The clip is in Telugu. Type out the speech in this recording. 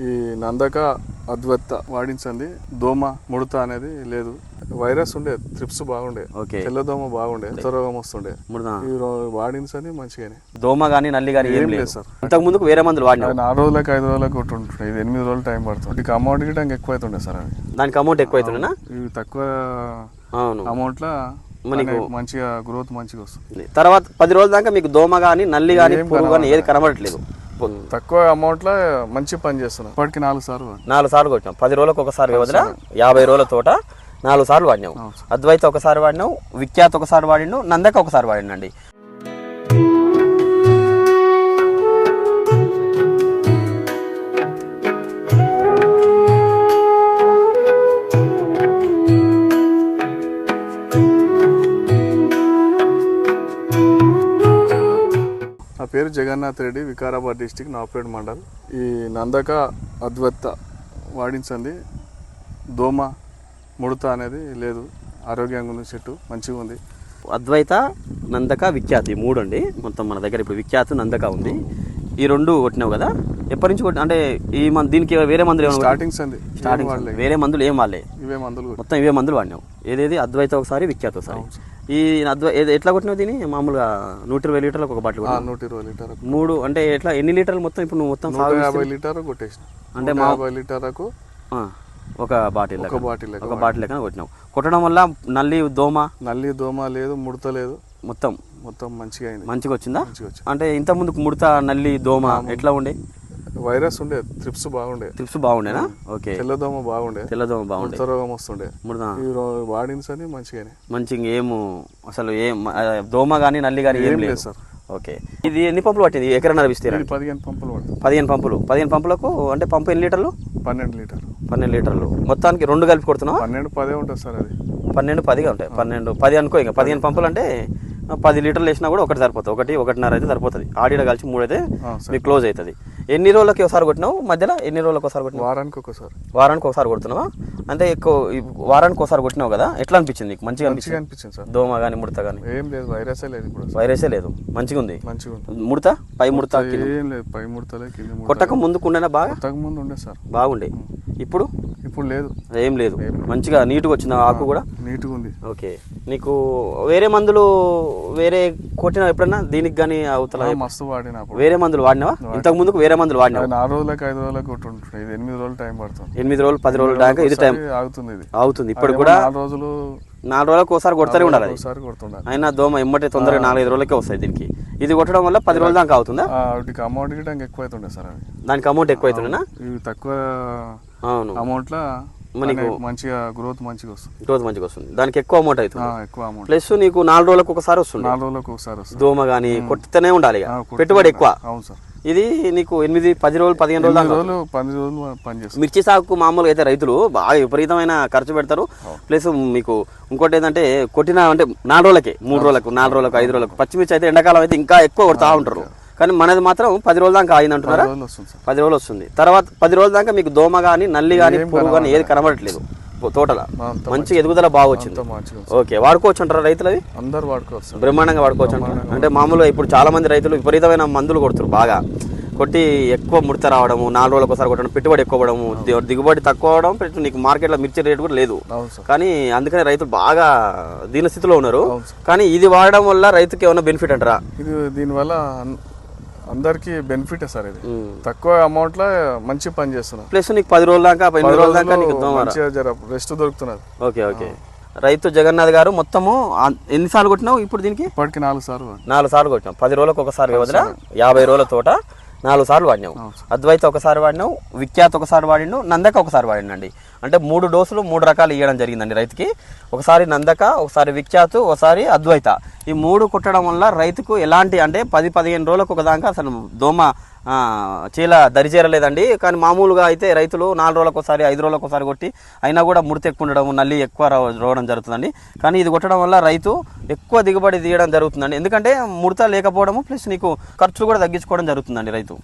ఈ నందక అద్వత్త వాడించండి. దోమ ముడత అనేది లేదు. వైరస్ ఉండే త్రిప్స్ బాగుండే. తెల్లదోమ బాగుండే రోగం వస్తుండే. ఈ వాడించని మంచిగానే. దోమ కానీ నల్లి కానీ ఏం లేదు. సార్. ఇంతకు ముందుకు వేరే మందులు అది నాలుగు రోజులకు ఐదు రోజులకు ఒకటి ఉంటుండే ఇది ఎనిమిది రోజులు టైం పడుతుంది. అమౌంట్ గిట్ట ఎక్కువ అవుతుండే సార్ అవి దానికి అమౌంట్ ఎక్కువ అవుతుండేనా? ఇవి తక్కువ అవును. అమౌంట్లో మనకు- మంచిగా గ్రోత్ మంచిగా వస్తుంది. తర్వాత పది రోజుల దాకా మీకు దోమ కానీ నల్లి కానీ పురుగు కానీ ఏది కనబడట్లేదు. తక్కువ అమౌంట్లో మంచి పని చేస్తున్నాం. ఇప్పటికి నాలుగు సార్లు. నాలుగు సార్లు కొట్టినాం. పది రోజులకు ఒకసారి వ్యవధిలో యాభై రోజుల తోట నాలుగు సార్లు వాడినాం అద్వైత ఒకసారి వాడినాం విఖ్యాత్ ఒకసారి వాడిండు నందక ఒకసారి వాడిండండి పేరు జగన్నాథ్ రెడ్డి వికారాబాద్ డిస్టిక్ నాపేడ్ మండల్. ఈ నందక అద్వత్త వాడించండి. దోమ ముడత అనేది లేదు. ఆరోగ్యంగా ఉంది చెట్టు మంచిగా ఉంది. అద్వైత నందక విఖ్యాత్ మూడు అండి మొత్తం మన దగ్గర ఇప్పుడు విఖ్యాత్ నందక ఉంది. ఈ రెండు కొట్టినావు కదా? ఎప్పటి నుంచి కొట్టి అంటే ఈ మందు దీనికి వేరే మందులు ఏమైనా స్టార్టింగ్స్ అంది స్టార్టింగ్ వేరే మందులు ఏం వాళ్ళే ఇవే మందులు. మొత్తం ఇవే మందులు వాడినావు. ఏదేది అద్వైత ఒకసారి విఖ్యాత్ ఒకసారి. ఈ అద్వై ఎట్లా కొట్టినావు దీన్ని? మామూలుగా నూట ఇరవై లీటర్లకు ఒక బాటిల్ నూట ఇరవై లీటర్ మూడు అంటే ఎట్లా ఎన్ని లీటర్లు మొత్తం ఇప్పుడు నువ్వు మొత్తం యాభై లీటర్ కొట్టేసిన. అంటే యాభై లీటర్లకు ఒక బాటిల్ ఒక లెక్క. బాటిల్ లెక్క ఒక బాటిల్ లెక్కన కొట్టినావు. కొట్టడం వల్ల నల్లి దోమ? నల్లి దోమ లేదు ముడత లేదు. మొత్తం? మొత్తం మంచిగా అయింది. మంచిగా వచ్చిందా? మంచిగా వచ్చింది. అంటే ఇంత ముందుకు ముడత నల్లి దోమ ఎట్లా ఉండే? వైరస్ ఉండే త్రిప్స్ బాగుండే. టిప్స్ బాగుండేనా? ఓకే. తెల్లదోమ బాగుండే. తెల్లదోమ బాగుండే. రోగం వస్తుండే. ఈ రో- వాడించని మంచిగానే. మంచిగా ఏము అసలు ఏం దోమ కానీ నల్లి కానీ ఏం లేదు. సార్. ఓకే. ఇది ఎన్ని పంపులు పట్టింది? ఎకరన్నర విస్తీరా ఇది పదిహేను పంపులు పదిహేను పంపులు. పదిహేను పంపులకు అంటే పంపు ఎన్ని లీటర్లు? పన్నెండు లీటర్లు. పన్నెండు లీటర్లు. మొత్తానికి రెండు కలిపి కొడుతున్నావా? పన్నెండు పదే ఉంటుంది సార్ అది. పన్నెండు పదిగా ఉంటాయి. పన్నెండు పది అనుకో ఇంకా. పదిహేను పంపులు అంటే పది లీటర్లు వేసినా కూడా ఒకటి సరిపోతుంది. ఒకటి ఒకటిన్నర అయితే సరిపోతుంది. ఆడిడ కలిసి మూడు అయితే మీకు క్లోజ్ అవుతుంది. ఎన్ని రోజులకి ఒకసారి కొట్టినావు? మధ్యలో ఎన్ని రోజులకు ఒకసారి కొట్టినావు? వారానికి ఒకసారి. వారానికి ఒకసారి కొడుతున్నావా? అంటే ఎక్కువ వారానికి ఒకసారి కొట్టినావు కదా? ఎట్లా అనిపించింది నీకు? మంచిగా అనిపించింది? అనిపించింది సార్. దోమ కానీ ముడత కానీ ఏం లేదు వైరసే లేదు ఇప్పుడు. వైరసే లేదు. మంచిగా ఉంది? మంచిగా ముడత? పై ముడత. ఏం లేదు పై ముడతలే కొట్టక ముందుకు ఉండేనా బాగా? ముందు ఉండే సార్. బాగుండే. ఇప్పుడు? ఇప్పుడు లేదు. ఏం లేదు. మంచిగా నీట్గా వచ్చిన ఆకు కూడా? నీట్గా ఉంది. ఓకే. నీకు వేరే మందులు వేరే కొట్టినా ఎప్పుడన్నా దీనికి కానీ అవతల? ఆ, మస్తు వాడిన వేరే మందులు వాడినావా? ఇంతకు ముందుకు వేరే మందులు వాడినావా? అది నాలుగు రోజులకు ఐదు రోజులకు ఇది ఎనిమిది రోజులు టైం పడుతుంది. ఎనిమిది రోజులు పది రోజుల దాకా ఇది టైం ఆగుతుంది ఇది. అవుతుంది ఇప్పుడు కూడా నాలుగు రోజులు నాలుగు రోజులకు ఒకసారి కొడతానే ఉండాలి. అయినా దోమ ఎమ్మటే తొందరగా నాలుగైదు రోజులకే వస్తాయి దీనికి. ఇది కొట్టడం వల్ల పది రోజుల దాకా అవుతుందా అమౌంట్ గిట్ట ఎక్కువ అవుతుండే సార్ దానికి అమౌంట్ ఎక్కువ అవుతుండేనా తక్కువ అవును. అమౌంట్లో మనకు- మంచిగా గ్రోత్ మంచిగా వస్తుంది. రోజు మంచిగా వస్తుంది. దానికి ఎక్కువ అమౌంట్ అవుతుంది. ఎక్కువ అమౌంట్ ప్లస్ నీకు నాలుగు రోజులకు ఒకసారి వస్తుంది. నాలుగు రోజులకు ఒకసారి వస్తుంది. దోమ కానీ కొట్టుతూనే ఉండాలి పెట్టుబడి ఎక్కువ. అవును సార్. ఇది నీకు ఎనిమిది పది రోజులు పదిహేను రోజులు రోజులు పది రోజులు పని చేస్తాం మిర్చి సాగుకు మామూలుగా అయితే రైతులు బాగా విపరీతమైన ఖర్చు పెడతారు. ప్లస్ మీకు ఇంకోటి ఏంటంటే కొట్టిన అంటే నాలుగు రోజులకి మూడు రోజులకు నాలుగు రోజులకు ఐదు రోజులకు పచ్చిమిర్చి అయితే ఎండాకాలం అయితే ఇంకా ఎక్కువ కొడతా ఉంటారు. కానీ మనది మాత్రం పది రోజుల దాకా ఆగింది అంటున్నారా పది రోజులు వస్తుంది. తర్వాత పది రోజుల దాకా మీకు దోమ కానీ నల్లి కానీ పురుగు కానీ ఏది కనబడట్లేదు. తోటల మంచి ఎదుగుదల బాగా వచ్చింది. ఓకే వాడుకోవచ్చు అంటారా రైతులు అవి అందరు వాడుకోవచ్చు బ్రహ్మాండంగా వాడుకోవచ్చు అంటారా? అంటే మామూలుగా ఇప్పుడు చాలా మంది రైతులు విపరీతమైన మందులు కొడుతారు బాగా. కొట్టి ఎక్కువ ముడత రావడము నాలుగు రోజులకు ఒకసారి కొట్టడం పెట్టుబడి ఎక్కువ అవ్వడము దిగుబడి తక్కువ అవడం నీకు మార్కెట్లో మిర్చి రేట్ కూడా లేదు. కానీ అందుకనే రైతులు బాగా దీన స్థితిలో ఉన్నారు కానీ ఇది వాడడం వల్ల రైతుకి ఏమైనా బెనిఫిట్ అంటారా? ఇది దీనివల్ల అందరికీ బెనిఫిటే సార్ ఇది. తక్కువ అమౌంట్లో మంచి పని చేస్తున్నారు. ప్లస్ నీకు పది రోజుల దాకా పది రోజుల దాకా నీకు మంచిగా రెస్ట్ దొరుకుతున్నది. Okay okay. రైతు జగన్నాథ్ గారు మొత్తము ఎన్నిసార్లు కొట్టినావు ఇప్పుడు దీనికి? ఇప్పటికి నాలుగు సార్లు. నాలుగు సార్లు కొట్టినాం పది రోజులకు ఒకసారి వ్యవధిలో యాభై రోజుల తోట. నాలుగు సార్లు వాడినావు. అవును అద్వైత ఒకసారి వాడినావు విఖ్యాత్ ఒకసారి వాడిండు నందక ఒకసారి వాడిండండి అంటే మూడు డోసులు మూడు రకాలు ఇవ్వడం జరిగిందండి రైతుకి. ఒకసారి నందక ఒకసారి విఖ్యాత్ ఒకసారి అద్వైత. ఈ మూడు కొట్టడం వల్ల రైతుకు ఎలాంటి అంటే పది పదిహేను రోజులకు ఒకదాకా అసలు దోమ చీల దరిచేరలేదండి. కానీ మామూలుగా అయితే రైతులు నాలుగు రోజులకోసారి ఐదు రోజులకోసారి ఒకసారి కొట్టి అయినా కూడా ముడత ఎక్కువ ఉండడం నల్లి ఎక్కువ రావడం జరుగుతుందండి. కానీ ఇది కొట్టడం వల్ల రైతు ఎక్కువ దిగుబడి తీయడం జరుగుతుందండి. ఎందుకంటే ముడత లేకపోవడము ప్లస్ నీకు ఖర్చులు కూడా తగ్గించుకోవడం జరుగుతుందండి రైతు.